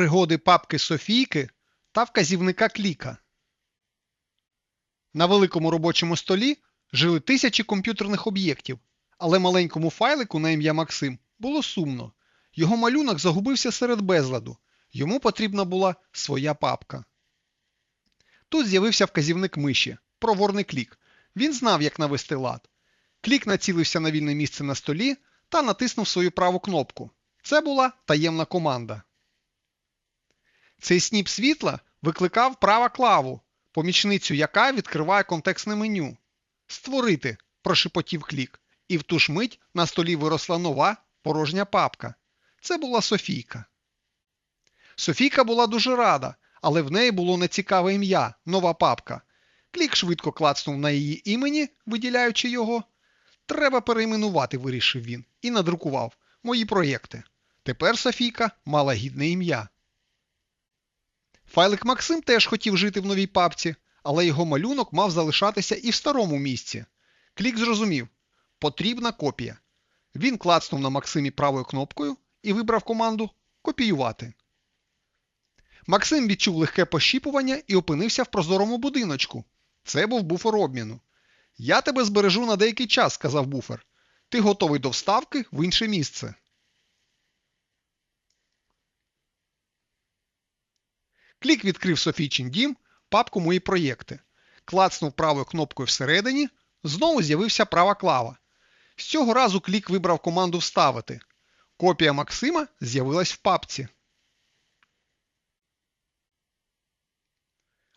Пригоди папки Софійки та вказівника Кліка. На великому робочому столі жили тисячі комп'ютерних об'єктів, але маленькому файлику на ім'я Максим було сумно. Його малюнок загубився серед безладу. Йому потрібна була своя папка. Тут з'явився вказівник миші, проворний клік. Він знав, як навести лад. Клік націлився на вільне місце на столі та натиснув свою праву кнопку. Це була таємна команда. Цей сніп світла викликав права клаву, помічницю яка відкриває контекстне меню. Створити, прошепотів клік, і в ту ж мить на столі виросла нова порожня папка. Це була Софійка. Софійка була дуже рада, але в неї було нецікаве ім'я, нова папка. Клік швидко клацнув на її імені, виділяючи його. Треба перейменувати, вирішив він, і надрукував мої проєкти. Тепер Софійка мала гідне ім'я. Файлик Максим теж хотів жити в новій папці, але його малюнок мав залишатися і в старому місці. Клік зрозумів потрібна копія. Він клацнув на Максимі правою кнопкою і вибрав команду Копіювати. Максим відчув легке пощіпування і опинився в прозорому будиночку. Це був буфер обміну. Я тебе збережу на деякий час, сказав буфер. Ти готовий до вставки в інше місце. Клік відкрив Софійчин дім, папку Мої проєкти. Клацнув правою кнопкою всередині, знову з'явився права клава. З цього разу клік вибрав команду Вставити. Копія Максима з'явилась в папці.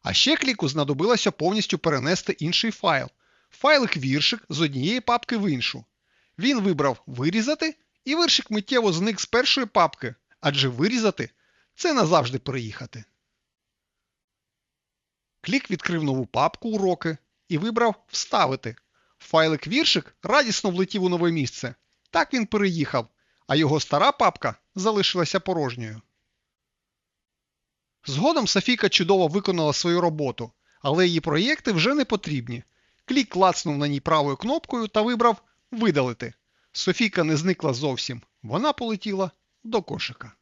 А ще кліку знадобилося повністю перенести інший файл. Файлик віршик з однієї папки в іншу. Він вибрав Вирізати, і виршик миттєво зник з першої папки, адже вирізати це назавжди переїхати. Клік відкрив нову папку уроки і вибрав Вставити. Файлик віршик радісно влетів у нове місце. Так він переїхав, а його стара папка залишилася порожньою. Згодом Софійка чудово виконала свою роботу, але її проєкти вже не потрібні. Клік клацнув на ній правою кнопкою та вибрав Видалити. Софійка не зникла зовсім. Вона полетіла до кошика.